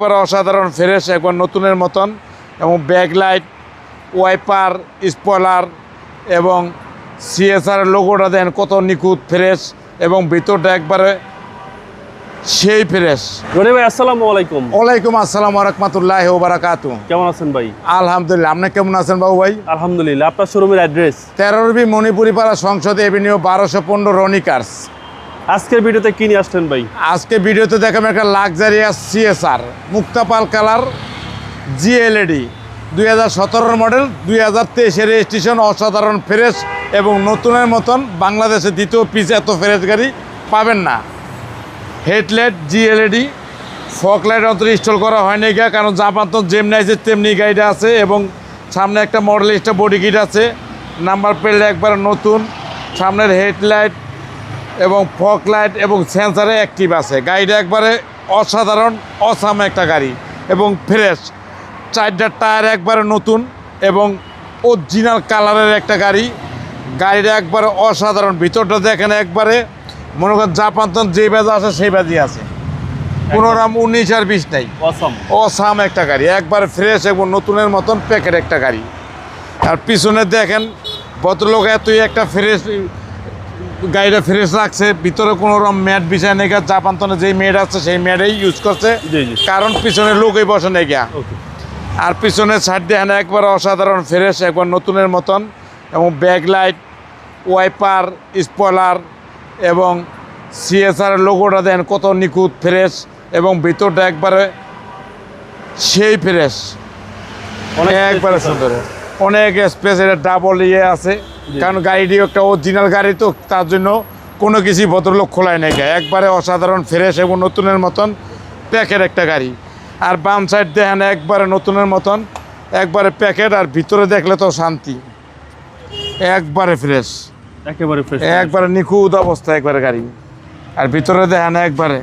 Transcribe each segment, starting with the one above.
একবার অসাধারণ ফ্রেশ একবার নতুনের মতন এবং ব্যাকলাইট ওয়াইপার স্পয়লার এবং সিএসআর লোগোটা দেন কত নিখুঁত ফ্রেশ এবং ভিতরটা একবারে সেই ফ্রেশ। রনি ভাই আসসালামু আলাইকুম। ওয়ালাইকুম আসসালাম রহমতুল্লাহ ওবরাকাতু কেমন আছেন ভাই? আলহামদুলিল্লাহ আপনি কেমন আছেন বাবু ভাই? আলহামদুলিল্লাহ আপনার শোরুমের অ্যাড্রেস তেরোরবি মণিপুরি পাড়া সংসদ এভিনিউ বারোশো পনেরো রনিকার্স আজকের ভিডিওতে কি নিয়ে আসছেন ভাই? আজকে ভিডিওতে দেখাবো একটা লাক্সারিয়াস সিএসআর মুক্তাপাল কালার জিএলএডি দুই হাজার সতেরোর মডেল দুই হাজার তেইশের রেজিস্ট্রেশন অসাধারণ ফ্রেশ এবং নতুনের মতন বাংলাদেশে দ্বিতীয় পিস এত ফ্রেশ গাড়ি পাবেন না। হেডলাইট জিএলএডি ফক লাইট অন্তর ইনস্টল করা হয়নি গা, কারণ জাপান তো যেমনি আছে তেমনি গাড়িটা আছে এবং সামনে একটা মডেলিস্টা বডি কিট আছে নাম্বার প্লেট একবার নতুন, সামনের হেডলাইট এবং ফক লাইট এবং সেন্সারে অ্যাক্টিভ আছে। গাড়িটা একবারে অসাধারণ অসাম একটা গাড়ি এবং ফ্রেশ চারটা টায়ার একবারে নতুন এবং অরিজিনাল কালারের একটা গাড়ি। গাড়িটা একবারে অসাধারণ। ভিতরটা দেখেন একবারে মনে করেন জাপান তো যে বাজে আছে সেই বাজি আছে। কোনো রকম উনিশ আর বিশ নাই। অসম। অসাম একটা গাড়ি। একবার ফ্রেশ এবং নতুনের মতন প্যাকেট একটা গাড়ি। আর পিছনে দেখেন ভদ্রলোক এতই একটা ফ্রেশ গাড়িটা ফ্রেশ রাখছে ভিতরে কোনো রকম ম্যাট বিছায় নেই গা জাপান তনে যেই ম্যাট আছে সেই ম্যাটেই ইউজ করছে। কারণ পিছনে লোকই বসে নেই গা আর পিছনের সাইড দিয়ে এখানে একবার অসাধারণ ফ্রেশ একবার নতুনের মতন এবং ব্যাক লাইট ওয়াইপার স্পয়লার এবং সিএসআর লোগোটা দেন কত নিখুঁত ফ্রেশ এবং ভিতরটা একবারে সেই ফ্রেশ অনেক একবারে সুন্দর। অনেক স্পেস এটা ডাবল ইয়ে আছে। কারণ গাড়িটি একটা অরিজিনাল গাড়ি তো তার জন্য কোনো কিছুই ভদ্রলোক খোলায় নেই গায়ে একবারে অসাধারণ ফ্রেশ এবং নতুনের মতন প্যাকেট একটা গাড়ি। আর বাম সাইড দেখেন একবারে নতুনের মতন একবারে প্যাকেট আর ভিতরে দেখলে তো শান্তি। একবারে ফ্রেশ একেবারে ফ্রেশ একবারে নিখুঁত অবস্থা একবারে গাড়ি। আর ভিতরে দেখেন একবারে।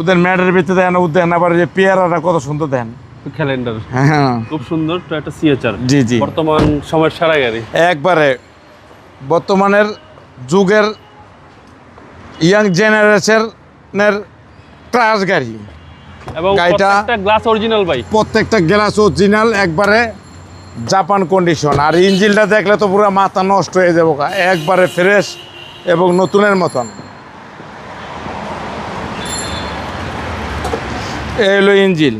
ওদের ম্যাটের ভিতরে দেখেন ওদের আবার যে পেয়ারাটা কত সুন্দর দেন ক্যালেন্ডার হ্যাঁ। খুব সুন্দর টয়োটা সিএচআর জি জি। বর্তমান সময়ের সারা গাড়ি। একবারে বর্তমানের যুগের ইয়াং জেনারেশনের ক্লাস গাড়ি। এবং প্রত্যেকটা গ্লাস অরিজিনাল ভাই। প্রত্যেকটা গ্লাস অরিজিনাল একবারে জাপান কন্ডিশন আর ইঞ্জিনটা দেখলে তো পুরো মাথা নষ্ট হয়ে যাব একবারে ফ্রেশ এবং নতুনের মতন। এই হলো ইঞ্জিন।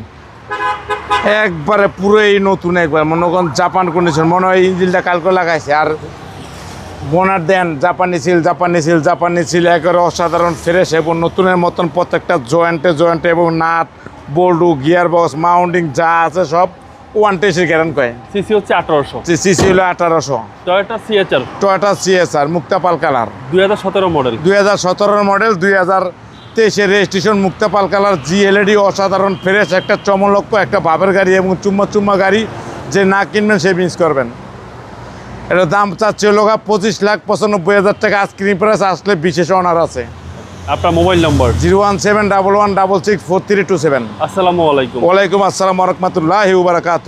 একবারে পুরোই নতুন একবার। মনে করেন জাপান কন্ডিশন মনে হয় ইঞ্জিনটা কালকে লাগাইছে। আর বোনার দেন জাপানি সিল জাপানি সিল জাপানি সিল একেবারে অসাধারণ ফ্রেশ এবং নতুনের মতন প্রত্যেকটা জয়েন্টে জয়েন্টে এবং nut bolt gear box mounting যা আছে সব ওয়ান টেস্টের গ্যারান কয়। সিসি হচ্ছে আঠারোশো। সিসি হলো আঠারোশো। Toyota C H R Toyota C S R মুক্তাপাল colour. দুই হাজার সতেরো মডেল দুই হাজার সতেরোর মডেল দুই হাজার তেইশের রেজিস্ট্রেশন মুক্তাপাল কালার জিএলএডি অসাধারণ ফ্রেশ একটা চমলক্ষ একটা বাবের গাড়ি এবং চুম্মা চুম্মা গাড়ি যে না কিনবেন সে মিস করবেন। এটা দাম চাচ্ছে হলো পঁচিশ লাখ পঁচানব্বই হাজার টাকা। আইসক্রিম প্রাইস আসলে বিশেষ অনার আছে। আপনার mobile number zero one seven double one double six four three two seven. আসসালামু আলাইকুম। ওয়ালাইকুম আসসালাম রহমতুল্লাহ বারাকাতু